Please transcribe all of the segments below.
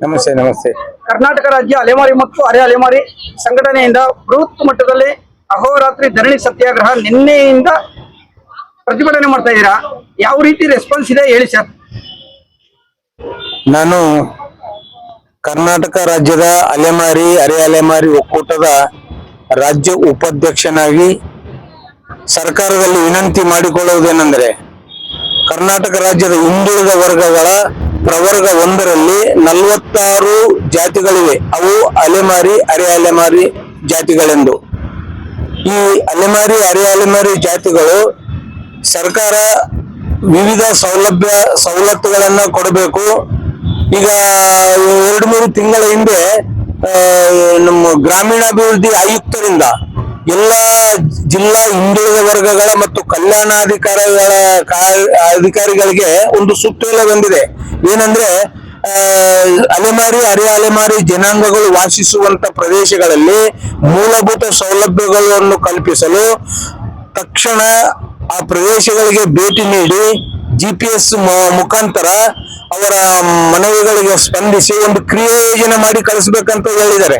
ನಮಸ್ತೆ ನಮಸ್ತೆ. ಕರ್ನಾಟಕ ರಾಜ್ಯ ಅಲೆಮಾರಿ ಮತ್ತು ಅರೆ ಅಲೆಮಾರಿ ಸಂಘಟನೆಯಿಂದ ಬೃಹತ್ ಮಟ್ಟದಲ್ಲಿ ಅಹೋರಾತ್ರಿ ಧರಣಿ ಸತ್ಯಾಗ್ರಹ ನಿನ್ನೆಯಿಂದ ಪ್ರತಿಭಟನೆ ಮಾಡ್ತಾ ಇದ್ದೀರಾ? ಯಾವ ರೀತಿ ರೆಸ್ಪಾನ್ಸ್ ಇದೆ ಹೇಳಿ ಸರ್ ನಾನು ಕರ್ನಾಟಕ ರಾಜ್ಯದ ಅಲೆಮಾರಿ ಅರೆ ಅಲೆಮಾರಿ ಒಕ್ಕೂಟದ ರಾಜ್ಯ ಉಪಾಧ್ಯಕ್ಷನಾಗಿ ಸರ್ಕಾರದಲ್ಲಿ ವಿನಂತಿ ಮಾಡಿಕೊಳ್ಳುವುದೇನೆಂದರೆ ಕರ್ನಾಟಕ ರಾಜ್ಯದ ಹಿಂದುಳಿದ ವರ್ಗಗಳ ಪ್ರವರ್ಗ ಒಂದರಲ್ಲಿ ನಲವತ್ತಾರು ಜಾತಿಗಳಿವೆ. ಅವು ಅಲೆಮಾರಿ ಅರೆ ಅಲೆಮಾರಿ ಜಾತಿಗಳೆಂದು. ಈ ಅಲೆಮಾರಿ ಅರೆ ಅಲೆಮಾರಿ ಜಾತಿಗಳು ಸರ್ಕಾರ ವಿವಿಧ ಸೌಲಭ್ಯ, ಸವಲತ್ತುಗಳನ್ನ ಕೊಡಬೇಕು. ಈಗ ಎರಡು ಮೂರು ತಿಂಗಳ ಹಿಂದೆ ನಮ್ಮ ಗ್ರಾಮೀಣಾಭಿವೃದ್ಧಿ ಆಯುಕ್ತರಿಂದ ಎಲ್ಲ ಜಿಲ್ಲಾ ಹಿಂದುಳಿದ ವರ್ಗಗಳ ಮತ್ತು ಕಲ್ಯಾಣಾಧಿಕಾರಿಗಳ ಅಧಿಕಾರಿಗಳಿಗೆ ಒಂದು ಸುತ್ತೋಲೆ ಬಂದಿದೆ. ಏನಂದ್ರೆ ಅಲೆಮಾರಿ ಅರೆ ಅಲೆಮಾರಿ ಜನಾಂಗಗಳು ವಾಸಿಸುವಂತ ಪ್ರದೇಶಗಳಲ್ಲಿ ಮೂಲಭೂತ ಸೌಲಭ್ಯಗಳನ್ನು ಕಲ್ಪಿಸಲು ತಕ್ಷಣ ಆ ಪ್ರದೇಶಗಳಿಗೆ ಭೇಟಿ ನೀಡಿ ಜಿ ಪಿ ಎಸ್ ಮುಖಾಂತರ ಅವರ ಮನವಿಗಳಿಗೆ ಸ್ಪಂದಿಸಿ ಒಂದು ಕ್ರಿಯಾ ಯೋಜನೆ ಮಾಡಿ ಕಳಿಸ್ಬೇಕಂತ ಹೇಳಿದ್ದಾರೆ.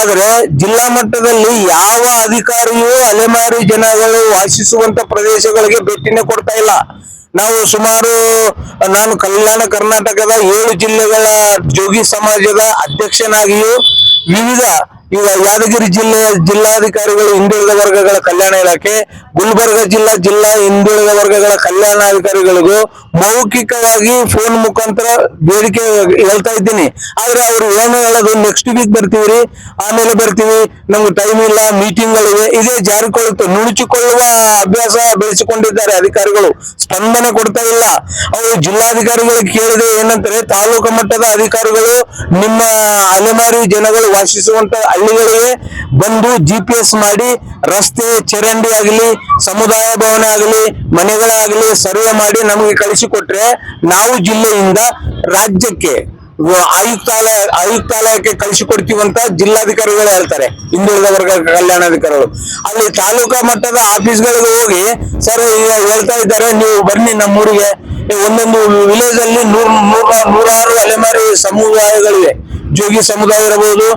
ಆದರೆ, ಜಿಲ್ಲಾ ಮಟ್ಟದಲ್ಲಿ ಯಾವ ಅಧಿಕಾರಿಯೂ ಅಲೆಮಾರಿ ಜನಗಳು ವಾಸಿಸುವಂತ ಪ್ರದೇಶಗಳಿಗೆ ಭೇಟಿನೇ ಕೊಡ್ತಾ ಇಲ್ಲ. ನಾವು ಸುಮಾರು ನಾನು ಕಲ್ಯಾಣ ಕರ್ನಾಟಕದ ಏಳು ಜಿಲ್ಲೆಗಳ ಜೋಗಿ ಸಮಾಜದ ಅಧ್ಯಕ್ಷನಾಗಿಯೂ ವಿವಿಧ ಈಗ ಯಾದಗಿರಿ ಜಿಲ್ಲೆಯ ಜಿಲ್ಲಾಧಿಕಾರಿಗಳು ಹಿಂದುಳಿದ ವರ್ಗಗಳ ಕಲ್ಯಾಣ ಇಲಾಖೆ, ಗುಲ್ಬರ್ಗ ಜಿಲ್ಲಾ ಜಿಲ್ಲಾ ಹಿಂದುಳಿದ ವರ್ಗಗಳ ಕಲ್ಯಾಣಾಧಿಕಾರಿಗಳಿಗೂ ಮೌಖಿಕವಾಗಿ ಫೋನ್ ಮುಖಾಂತರ ಬೇಡಿಕೆ ಹೇಳ್ತಾ ಇದ್ದೀನಿ. ಆದ್ರೆ ಅವ್ರು ಏನು ಹೇಳೋದು? ನೆಕ್ಸ್ಟ್ ವೀಕ್ ಬರ್ತೀವಿ ಆಮೇಲೆ ಬರ್ತೀವಿ. ನಮ್ಗೆ ಟೈಮ್ ಇಲ್ಲ ಮೀಟಿಂಗ್ಗಳಿವೆ ಇದೇ ಜಾರಿಕೊಳ್ಳುತ್ತೆ. ನುಣುಚಿಕೊಳ್ಳುವ ಅಭ್ಯಾಸ ಬೆಳೆಸಿಕೊಂಡಿದ್ದಾರೆ ಅಧಿಕಾರಿಗಳು. ಸ್ಪಂದನೆ ಕೊಡ್ತಾ ಇಲ್ಲ. ಅವರು ಜಿಲ್ಲಾಧಿಕಾರಿಗಳಿಗೆ ಕೇಳಿದೆ ಏನಂತಾರೆ? ತಾಲೂಕು ಮಟ್ಟದ ಅಧಿಕಾರಿಗಳು ನಿಮ್ಮ ಅಲೆಮಾರಿ ಜನಗಳು ವಾಸಿಸುವಂತ ಹಳ್ಳಿಗಳಿಗೆ ಬಂದು ಜಿ ಮಾಡಿ ರಸ್ತೆ, ಚರಂಡಿ ಆಗಲಿ, ಸಮುದಾಯ ಭವನ ಆಗಲಿ, ಮನೆಗಳಾಗಲಿ ಸರ್ವೆ ಮಾಡಿ ನಮಗೆ ಕಳಿಸಿಕೊಟ್ರೆ ನಾವು ಜಿಲ್ಲೆಯಿಂದ ರಾಜ್ಯಕ್ಕೆ ಆಯುಕ್ತಾಲಯ, ಆಯುಕ್ತಾಲಯಕ್ಕೆ ಕಳಿಸಿಕೊಡ್ತೀವಿ ಅಂತ ಜಿಲ್ಲಾಧಿಕಾರಿಗಳು ಹೇಳ್ತಾರೆ. ಹಿಂದುಳಿದ ವರ್ಗ ಕಲ್ಯಾಣಾಧಿಕಾರಿಗಳು. ಅಲ್ಲಿ ತಾಲೂಕಾ ಮಟ್ಟದ ಆಫೀಸ್ಗಳಿಗೆ ಹೋಗಿ, ಸರ್, ಈಗ ಹೇಳ್ತಾ ಇದ್ದಾರೆ, ನೀವು ಬನ್ನಿ ನಮ್ಮೂರಿಗೆ. ಒಂದೊಂದು ವಿಲೇಜ್ ಅಲ್ಲಿ ನೂರ್, ನೂರ, ನೂರಾರು ಅಲೆಮಾರಿ ಸಮುದಾಯಗಳಿವೆ. ಜೋಗಿ ಸಮುದಾಯ ಇರಬಹುದು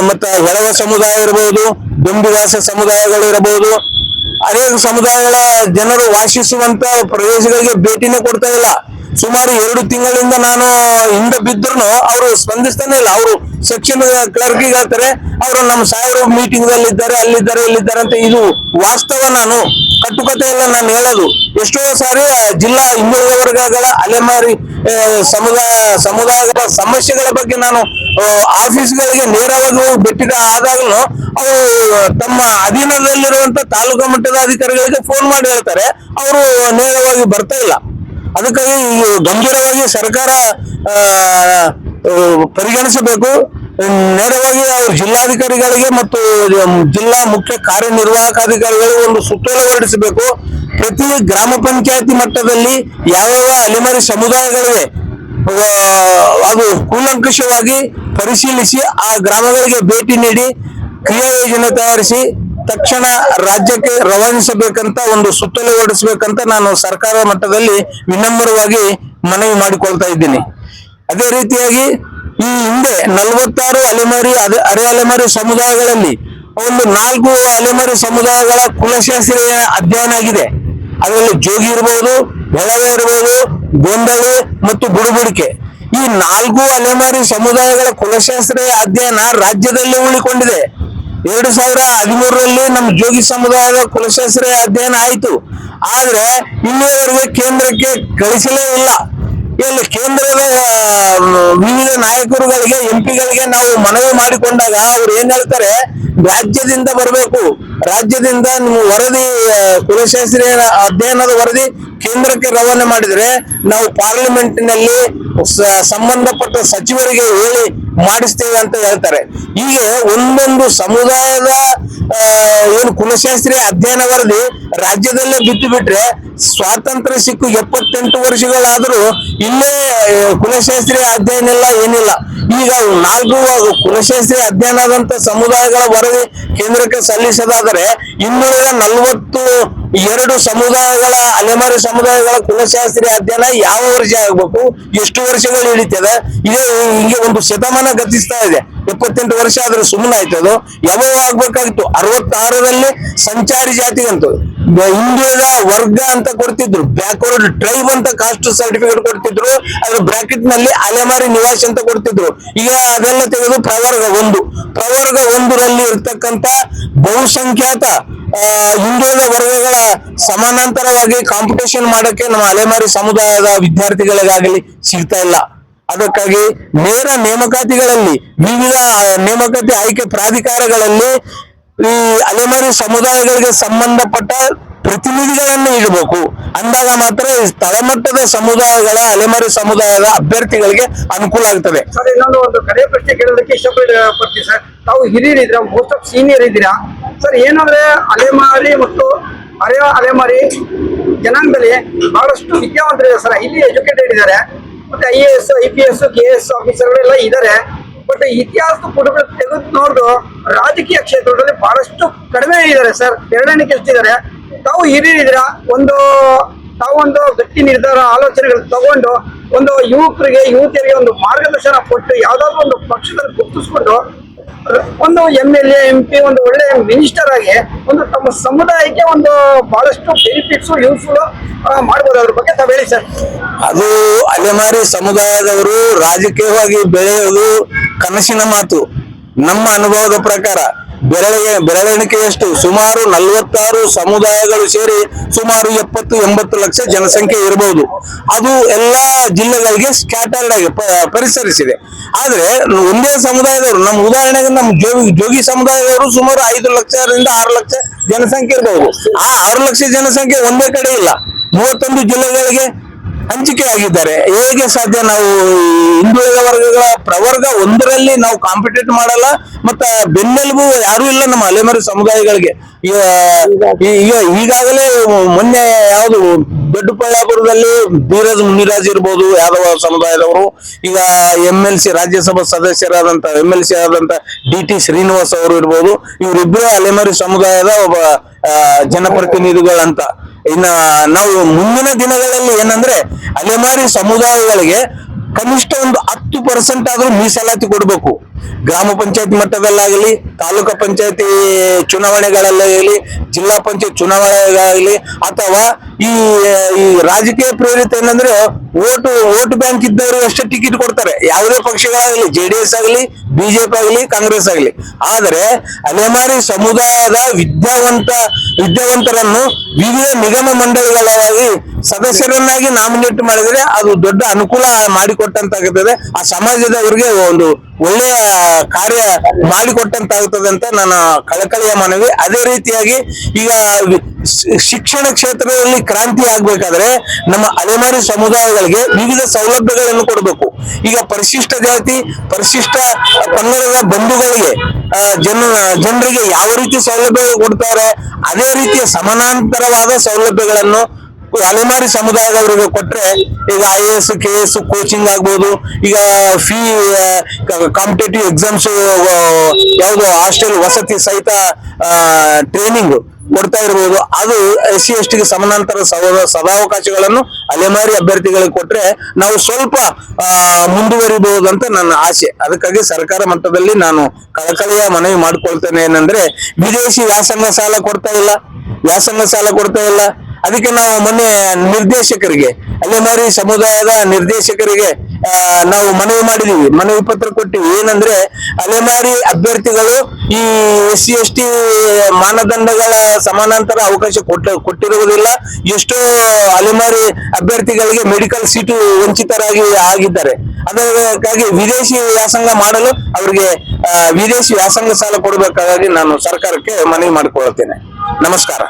ಮತ್ತ ಹೆಳವ ಸಮುದಾಯ ಇರಬಹುದು ದುಂಬಿವಾಸ ಸಮುದಾಯಗಳು ಇರಬಹುದು ಅನೇಕ ಸಮುದಾಯಗಳ ಜನರು ವಾಸಿಸುವಂತ ಪ್ರದೇಶಗಳಿಗೆ ಭೇಟಿನೇ ಕೊಡ್ತಾ ಇಲ್ಲ. ಸುಮಾರು ಎರಡು ತಿಂಗಳಿಂದ ನಾನು ಹಿಂದೆ ಬಿದ್ರು ಅವರು ಸ್ಪಂದಿಸ್ತಾನೆ ಇಲ್ಲ. ಅವರು ಸೆಕ್ಷನ್ ಕ್ಲರ್ಕ್ ಹೇಳ್ತಾರೆ, ಅವರು ನಮ್ಮ ಸಾಹೇಬರು ಮೀಟಿಂಗ್ ಅಲ್ಲಿ ಇದ್ದಾರೆ ಅಲ್ಲಿದ್ದಾರೆ ಇಲ್ಲಿದ್ದಾರೆ ಅಂತ ಇದು ವಾಸ್ತವ ನಾನು. ಕಟ್ಟುಕತೆ ಎಲ್ಲ ನಾನು ಹೇಳೋದು. ಎಷ್ಟೋ ಸಾರಿ ಜಿಲ್ಲಾ ಹಿಂದುಳಿದ ವರ್ಗಗಳ ಅಲೆಮಾರಿ ಸಮುದಾಯ ಸಮುದಾಯದ ಸಮಸ್ಯೆಗಳ ಬಗ್ಗೆ ನಾನು ಆಫೀಸ್ಗಳಿಗೆ ನೇರವಾಗಿ ಭೇಟಿ ಆದಾಗಲೂ ಅವರು ತಮ್ಮ ಅಧೀನದಲ್ಲಿರುವಂತ ತಾಲೂಕು ಮಟ್ಟದ ಅಧಿಕಾರಿಗಳಿಗೆ ಫೋನ್ ಮಾಡಿ ಹೇಳ್ತಾರೆ. ಅವರು ನೇರವಾಗಿ ಬರ್ತಾ ಇಲ್ಲ. ಅದಕ್ಕಾಗಿ ಗಂಭೀರವಾಗಿ ಸರ್ಕಾರ ಪರಿಗಣಿಸಬೇಕು. ನೇರವಾಗಿ ಅವರು ಜಿಲ್ಲಾಧಿಕಾರಿಗಳಿಗೆ ಮತ್ತು ಜಿಲ್ಲಾ ಮುಖ್ಯ ಕಾರ್ಯನಿರ್ವಾಹಕ ಅಧಿಕಾರಿಗಳಿಗೆ ಒಂದು ಸುತ್ತೋಲೆ ಹೊರಡಿಸಬೇಕು. ಪ್ರತಿ ಗ್ರಾಮ ಪಂಚಾಯತಿ ಮಟ್ಟದಲ್ಲಿ ಯಾವ್ಯಾವ ಅಲೆಮಾರಿ ಸಮುದಾಯಗಳಿವೆ ಅದು ಕೂಲಂಕಷವಾಗಿ ಪರಿಶೀಲಿಸಿ ಆ ಗ್ರಾಮಗಳಿಗೆ ಭೇಟಿ ನೀಡಿ, ಕ್ರಿಯಾ ಯೋಜನೆ ತಯಾರಿಸಿ ತಕ್ಷಣ ರಾಜ್ಯಕ್ಕೆ ರವಾನಿಸಬೇಕಂತ, ಒಂದು ಸುತ್ತೋಲೆ ಹೊರಡಿಸಬೇಕಂತ ನಾನು ಸರ್ಕಾರ ಮಟ್ಟದಲ್ಲಿ ವಿನಮ್ರವಾಗಿ ಮನವಿ ಮಾಡಿಕೊಳ್ತಾ ಇದ್ದೀನಿ. ಅದೇ ರೀತಿಯಾಗಿ ಈ ಹಿಂದೆ ನಲವತ್ತಾರು ಅಲೆಮಾರಿ ಅರೆ ಅಲೆಮಾರಿ ಸಮುದಾಯಗಳಲ್ಲಿ ಒಂದು ನಾಲ್ಕು ಅಲೆಮಾರಿ ಸಮುದಾಯಗಳ ಕುಲಶಾಸ್ತ್ರೀಯ ಅಧ್ಯಯನ ಆಗಿದೆ. ಅದರಲ್ಲಿ ಜೋಗಿ ಇರಬಹುದು ಬೆಳಗ ಇರಬಹುದು ಗೊಂದಳೆ ಮತ್ತು ಬುಡುಬುಡಿಕೆ ಈ ನಾಲ್ಕು ಅಲೆಮಾರಿ ಸಮುದಾಯಗಳ ಕುಲಶಾಸ್ತ್ರೀಯ ಅಧ್ಯಯನ ರಾಜ್ಯದಲ್ಲಿ ಉಳಿಕೊಂಡಿದೆ. ಎರಡು ಸಾವಿರ ಹದಿಮೂರರಲ್ಲಿ ನಮ್ಮ ಜೋಗಿ ಸಮುದಾಯದ ಕುಲಶಾಸ್ತ್ರೀಯ ಅಧ್ಯಯನ ಆಯಿತು. ಆದ್ರೆ ಇಲ್ಲಿಯವರೆಗೆ ಕೇಂದ್ರಕ್ಕೆ ಕಳಿಸಲೇ ಇಲ್ಲ. ಇಲ್ಲಿ ಕೇಂದ್ರದ ವಿವಿಧ ನಾಯಕರುಗಳಿಗೆ ಎಂಪಿಗಳಿಗೆ ನಾವು ಮನವಿ ಮಾಡಿಕೊಂಡಾಗ ಅವ್ರು ಏನ್ ಹೇಳ್ತಾರೆ, ರಾಜ್ಯದಿಂದ ಬರಬೇಕು. ರಾಜ್ಯದಿಂದ ನಿಮ್ಮ ವರದಿ ಕುಲಶಾಸ್ತ್ರೀಯ ಅಧ್ಯಯನದ ವರದಿ ಕೇಂದ್ರಕ್ಕೆ ರವಾನೆ ಮಾಡಿದ್ರೆ ನಾವು ಪಾರ್ಲಿಮೆಂಟಿನಲ್ಲಿ ನಲ್ಲಿ ಸಂಬಂಧಪಟ್ಟ ಸಚಿವರಿಗೆ ಹೇಳಿ ಮಾಡಿಸ್ತೇವೆ ಅಂತ ಹೇಳ್ತಾರೆ. ಹೀಗೆ ಒಂದೊಂದು ಸಮುದಾಯದ ಏನು ಕುಲಶಾಸ್ತ್ರೀಯ ಅಧ್ಯಯನ ವರದಿ ರಾಜ್ಯದಲ್ಲೇ ಬಿಟ್ಟು ಬಿಟ್ರೆ ಸ್ವಾತಂತ್ರ್ಯ ಸಿಕ್ಕು ಎಪ್ಪತ್ತೆಂಟು ವರ್ಷಗಳಾದರೂ ಇಲ್ಲೇ ಕುಲಶಾಸ್ತ್ರೀಯ ಅಧ್ಯಯನ ಇಲ್ಲ, ಏನಿಲ್ಲ. ಈಗ ನಾಲ್ಕು ಕುಲಶಾಸ್ತ್ರೀಯ ಅಧ್ಯಯನ ಆದಂತ ಸಮುದಾಯಗಳ ವರದಿ ಕೇಂದ್ರಕ್ಕೆ ಸಲ್ಲಿಸದಾದರೆ ಇನ್ನುಳಿದ ನಲವತ್ತು ಈ ಎರಡು ಸಮುದಾಯಗಳ, ಅಲೆಮಾರಿ ಸಮುದಾಯಗಳ ಕುಲಶಾಸ್ತ್ರಿ ಅಧ್ಯಯನ ಯಾವ ವರ್ಷ ಆಗ್ಬೇಕು? ಎಷ್ಟು ವರ್ಷಗಳು ಹಿಡಿತದೆ? ಇದೇ ಹಿಂಗೆ ಒಂದು ಶತಮಾನ ಗತಿಸ್ತಾ ಇದೆ. ಎಪ್ಪತ್ತೆಂಟು ವರ್ಷ ಆದ್ರೆ ಸುಮ್ಮನೆ ಆಯ್ತದು ಯಾವಾಗ ಆಗ್ಬೇಕಾಗಿತ್ತು? ಅರವತ್ತಾರರಲ್ಲಿ ಸಂಚಾರಿ ಜಾತಿಗಂತೂ. ಹಿಂದುಳಿದ ವರ್ಗ ಅಂತ ಕೊಡ್ತಿದ್ರು. ಬ್ಯಾಕ್ವರ್ಡ್ ಟ್ರೈಬ್ ಅಂತ ಕಾಸ್ಟ್ ಸರ್ಟಿಫಿಕೇಟ್ ಕೊಡ್ತಿದ್ರು. ಅದ್ರ ಬ್ರಾಕೆಟ್ನಲ್ಲಿ ಅಲೆಮಾರಿ ನಿವಾಸಿ ಅಂತ ಕೊಡ್ತಿದ್ರು. ಈಗ ಅದೆಲ್ಲ ತೆಗೆದು ಪ್ರವರ್ಗ ಒಂದು. ಪ್ರವರ್ಗ ಒಂದರಲ್ಲಿ ಇರ್ತಕ್ಕಂತ ಬಹುಸಂಖ್ಯಾತ ಹಿಂದುಳಿದ ವರ್ಗಗಳ ಸಮಾನಾಂತರವಾಗಿ ಕಾಂಪಿಟೇಷನ್ ಮಾಡಕ್ಕೆ ನಮ್ಮ ಅಲೆಮಾರಿ ಸಮುದಾಯದ ವಿದ್ಯಾರ್ಥಿಗಳಿಗಾಗಲಿ ಸಿಗ್ತಾ ಇಲ್ಲ. ಅದಕ್ಕಾಗಿ ನೇರ ನೇಮಕಾತಿಗಳಲ್ಲಿ, ವಿವಿಧ ನೇಮಕಾತಿ ಆಯ್ಕೆ ಪ್ರಾಧಿಕಾರಗಳಲ್ಲಿ ಈ ಅಲೆಮಾರಿ ಸಮುದಾಯಗಳಿಗೆ ಸಂಬಂಧಪಟ್ಟ ಪ್ರತಿನಿಧಿಗಳನ್ನು ಇಡಬೇಕು. ಅಂದಾಗ ಮಾತ್ರ ಈ ತಳಮಟ್ಟದ ಸಮುದಾಯಗಳ ಅಲೆಮಾರಿ ಸಮುದಾಯದ ಅಭ್ಯರ್ಥಿಗಳಿಗೆ ಅನುಕೂಲ ಆಗ್ತದೆ. ಸರ್, ಇನ್ನೊಂದು ಒಂದು ಕಡೆ ಪ್ರಶ್ನೆ ಕೇಳೋದಕ್ಕೆ ಇಷ್ಟಪಡ್ತೀನಿ ಸರ್. ತಾವು ಹಿರಿಯರಿದ್ದೀರಾ ಮೋಸ್ಟ್ ಆಫ್ ಸೀನಿಯರ್ ಇದ್ದೀರಾ? ಸರ್, ಏನಂದ್ರೆ ಅಲೆಮಾರಿ ಮತ್ತು ಅರೆ ಅಲೆಮಾರಿ ಜನಾಂಗದಲ್ಲಿ ಬಹಳಷ್ಟು ವಿದ್ಯಾವಂತರಿದ್ದಾರೆ ಸರ್. ಇಲ್ಲಿ ಎಜುಕೇಟೆಡ್ ಇದ್ದಾರೆ. ಮತ್ತೆ I A S I P S K S ಆಫೀಸರ್ಗಳೆಲ್ಲ ಇದ್ದಾರೆ. ಬಟ್ ಇತಿಹಾಸದ ಪುಟಗಳು ತೆಗೆದು ನೋಡಿದು ರಾಜಕೀಯ ಕ್ಷೇತ್ರದಲ್ಲಿ ಬಹಳಷ್ಟು ಕಡಿಮೆ ಇದ್ದಾರೆ ಸರ್ ಎರಡನೇ ಕೆಲ್ಸಿದ್ದಾರೆ ತಾವು ಹಿರಿಯರಿದ್ದೀರಾ ಒಂದು ತಾವೊಂದು ಗಟ್ಟಿ ನಿರ್ಧಾರ ಆಲೋಚನೆಗಳು ತಗೊಂಡು ಒಂದು ಯುವಕರಿಗೆ, ಯುವತಿಯರಿಗೆ ಒಂದು ಮಾರ್ಗದರ್ಶನ ಕೊಟ್ಟು ಯಾವ್ದಾದ್ರು ಒಂದು ಪಕ್ಷದಲ್ಲಿ ಗುರುತಿಸ್ಕೊಂಡು ಒಂದು M L A M P ಒಂದು ಒಳ್ಳೆ ಮಿನಿಸ್ಟರ್ ಆಗಿ ಒಂದು ತಮ್ಮ ಸಮುದಾಯಕ್ಕೆ ಒಂದು ಬಹಳಷ್ಟು ಬೆನಿಫಿಟ್ಸ್ ಯೂಸ್ಫುಲ್ ಮಾಡ್ಬೋದು ಅದ್ರ ಬಗ್ಗೆ ತಾವು ಹೇಳಿ ಸರ್ ಅದು ಅಲೆಮಾರಿ ಸಮುದಾಯದವರು ರಾಜಕೀಯವಾಗಿ ಬೆಳೆಯುವುದು ಕನಸಿನ ಮಾತು. ನಮ್ಮ ಅನುಭವದ ಪ್ರಕಾರ ಬೆರಳಿಗೆ ಬೆರಳೆಣಿಕೆಯಷ್ಟು ಸುಮಾರು ನಲವತ್ತಾರು ಸಮುದಾಯಗಳು ಸೇರಿ ಸುಮಾರು ಎಪ್ಪತ್ತು, ಎಂಬತ್ತು ಲಕ್ಷ ಜನಸಂಖ್ಯೆ ಇರಬಹುದು ಅದು ಎಲ್ಲಾ ಜಿಲ್ಲೆಗಳಿಗೆ ಸ್ಕ್ಯಾಟರ್ಡ್ ಆಗಿ ಪರಿಸರಿಸಿದೆ. ಆದ್ರೆ ಒಂದೇ ಸಮುದಾಯದವರು, ನಮ್ಮ ಉದಾಹರಣೆಗೆ ನಮ್ಮ ಜೋಗಿ ಜೋಗಿ ಸಮುದಾಯದವರು ಸುಮಾರು ಐದು ಲಕ್ಷದಿಂದ ಆರು ಲಕ್ಷ ಜನಸಂಖ್ಯೆ ಇರಬಹುದು ಆ ಆರು ಲಕ್ಷ ಜನಸಂಖ್ಯೆ ಒಂದೇ ಕಡೆ ಇಲ್ಲ. ಮೂವತ್ತೊಂದು ಜಿಲ್ಲೆಗಳಿಗೆ ಹಂಚಿಕೆ ಆಗಿದ್ದಾರೆ. ಹೇಗೆ ಸಾಧ್ಯ ನಾವು ಹಿಂದುಳಿದ ವರ್ಗಗಳ ಪ್ರವರ್ಗ ಒಂದರಲ್ಲಿ ನಾವು ಕಾಂಪಿಟೇಟ್ ಮಾಡಲ್ಲ, ಮತ್ತ ಬೆನ್ನೆಲುಬು ಯಾರು ಇಲ್ಲ ನಮ್ಮ ಅಲೆಮಾರಿ ಸಮುದಾಯಗಳಿಗೆ. ಈಗ, ಈಗಾಗಲೇ ಮೊನ್ನೆ ಯಾವುದು ದೊಡ್ಡಬಳ್ಳಾಪುರದಲ್ಲಿ ಬೀರಜ್ ಮುನಿರಾಜ್ ಇರ್ಬೋದು, ಯಾದವ ಸಮುದಾಯದವರು, ಈಗ ಎಂ ಎಲ್ ಸಿ ರಾಜ್ಯಸಭಾ ಸದಸ್ಯರಾದಂತ ಎಂ ಎಲ್ ಸಿ ಆದಂತ ಡಿ ಟಿ ಶ್ರೀನಿವಾಸ್ ಅವರು ಇರ್ಬೋದು, ಇವರಿಬ್ರು ಅಲೆಮರಿ ಸಮುದಾಯದ ಒಬ್ಬ ಜನಪ್ರತಿನಿಧಿಗಳಂತ. ಇನ್ನ ನಾವು ಮುಂದಿನ ದಿನಗಳಲ್ಲಿ ಏನಂದ್ರೆ ಅಲೆಮಾರಿ ಸಮುದಾಯಗಳಿಗೆ ಕನಿಷ್ಠ ಒಂದು ಹತ್ತು ಪರ್ಸೆಂಟ್ ಆದ್ರೂ ಮೀಸಲಾತಿ ಕೊಡಬೇಕು. ಗ್ರಾಮ ಪಂಚಾಯತ್ ಮಟ್ಟದಲ್ಲಾಗಲಿ, ತಾಲೂಕು ಪಂಚಾಯತಿ ಚುನಾವಣೆಗಳಲ್ಲಾಗಲಿ ಜಿಲ್ಲಾ ಪಂಚಾಯತ್ ಚುನಾವಣೆಗಳಾಗಲಿ, ಅಥವಾ ಈ ಈ ರಾಜಕೀಯ ಪ್ರೇರಿತ ಏನಂದ್ರೆ ಓಟು, ಓಟ್ ಬ್ಯಾಂಕ್ ಇದ್ದವರು ಅಷ್ಟೇ ಟಿಕೆಟ್ ಕೊಡ್ತಾರೆ. ಯಾವುದೇ ಪಕ್ಷಗಳಾಗಲಿ, ಜೆ ಡಿ ಎಸ್ ಆಗಲಿ ಬಿಜೆಪಿ ಆಗಲಿ, ಕಾಂಗ್ರೆಸ್ ಆಗಲಿ. ಆದರೆ ಅಲೆಮಾರಿ ಸಮುದಾಯದ ವಿದ್ಯಾವಂತ, ವಿದ್ಯಾವಂತರನ್ನು ವಿವಿಧ ನಿಗಮ ಮಂಡಳಿಗಳಾಗಿ ಸದಸ್ಯರನ್ನಾಗಿ ನಾಮಿನೇಟ್ ಮಾಡಿದ್ರೆ ಅದು ದೊಡ್ಡ ಅನುಕೂಲ ಮಾಡಿಕೊಟ್ಟಂತಾಗುತ್ತದೆ ಆ ಸಮಾಜದವರಿಗೆ ಒಂದು ಒಳ್ಳೆಯ ಕಾರ್ಯ ಮಾಡಿಕೊಟ್ಟಂತಾಗುತ್ತದೆ ಅಂತ ನನ್ನ ಕಳಕಳಿಯ ಮನವಿ. ಅದೇ ರೀತಿಯಾಗಿ ಈಗ ಶಿಕ್ಷಣ ಕ್ಷೇತ್ರದಲ್ಲಿ ಕ್ರಾಂತಿ ಆಗ್ಬೇಕಾದ್ರೆ ನಮ್ಮ ಅಲೆಮಾರಿ ಸಮುದಾಯಗಳಿಗೆ ವಿವಿಧ ಸೌಲಭ್ಯಗಳನ್ನು ಕೊಡಬೇಕು. ಈಗ ಪರಿಶಿಷ್ಟ ಜಾತಿ, ಪರಿಶಿಷ್ಟ ಪಂಗಡದ ಬಂಧುಗಳಿಗೆ ಜನ, ಜನರಿಗೆ ಯಾವ ರೀತಿ ಸೌಲಭ್ಯ ಕೊಡ್ತಾರೆ, ಅದೇ ರೀತಿಯ ಸಮಾನಾಂತರವಾದ ಸೌಲಭ್ಯಗಳನ್ನು ಅಲೆಮಾರಿ ಸಮುದಾಯದವರಿಗೆ ಕೊಟ್ರೆ ಈಗ I A S K S coaching ಆಗ್ಬೋದು. ಈಗ ಫೀ ಕಾಂಪಿಟೇಟಿವ್ ಎಕ್ಸಾಮ್ಸ್ ಯಾವುದು ಹಾಸ್ಟೆಲ್ ವಸತಿ ಸಹಿತ ಟ್ರೈನಿಂಗ್ ಕೊಡ್ತಾ ಇರ್ಬೋದು. ಅದು ಎಸ್ ಸಿ ಎಸ್ ಟಿಗೆ ಸಮಾನಾಂತರ ಸದಾವಕಾಶಗಳನ್ನು ಅಲೆಮಾರಿ ಅಭ್ಯರ್ಥಿಗಳಿಗೆ ಕೊಟ್ರೆ ನಾವು ಸ್ವಲ್ಪ ಮುಂದುವರಿಬಹುದು ಅಂತ ನನ್ನ ಆಸೆ. ಅದಕ್ಕಾಗಿ ಸರ್ಕಾರ ಮಟ್ಟದಲ್ಲಿ ನಾನು ಕಳಕಳಿಯ ಮನವಿ ಮಾಡ್ಕೊಳ್ತೇನೆ ಏನಂದ್ರೆ, ವಿದೇಶಿ ವ್ಯಾಸಂಗ ಸಾಲ ಕೊಡ್ತಾ ಇಲ್ಲ. ವ್ಯಾಸಂಗ ಸಾಲ ಕೊಡ್ತಾ ಇಲ್ಲ. ಅದಕ್ಕೆ ನಾವು ಮೊನ್ನೆ ನಿರ್ದೇಶಕರಿಗೆ ಅಲೆಮಾರಿ ಸಮುದಾಯದ ನಿರ್ದೇಶಕರಿಗೆ ನಾವು ಮನವಿ ಮಾಡಿದೀವಿ. ಮನವಿ ಪತ್ರ ಕೊಟ್ಟಿವಿ. ಏನಂದ್ರೆ ಅಲೆಮಾರಿ ಅಭ್ಯರ್ಥಿಗಳು ಈ ಎಸ್ ಸಿ ಎಸ್ ಟಿ ಮಾನದಂಡಗಳ ಸಮಾನಾಂತರ ಅವಕಾಶ ಕೊಟ್ಟ, ಕೊಟ್ಟಿರುವುದಿಲ್ಲ. ಎಷ್ಟೋ ಅಲೆಮಾರಿ ಅಭ್ಯರ್ಥಿಗಳಿಗೆ ಮೆಡಿಕಲ್ ಸೀಟು ವಂಚಿತರಾಗಿ ಆಗಿದ್ದಾರೆ. ಅದಕ್ಕಾಗಿ ವಿದೇಶಿ ವ್ಯಾಸಂಗ ಮಾಡಲು ಅವರಿಗೆ ವಿದೇಶಿ ವ್ಯಾಸಂಗ ಸಾಲ ಕೊಡಬೇಕಾಗಿ ನಾನು ಸರ್ಕಾರಕ್ಕೆ ಮನವಿ ಮಾಡಿಕೊಳ್ಳುತ್ತೇನೆ ನಮಸ್ಕಾರ.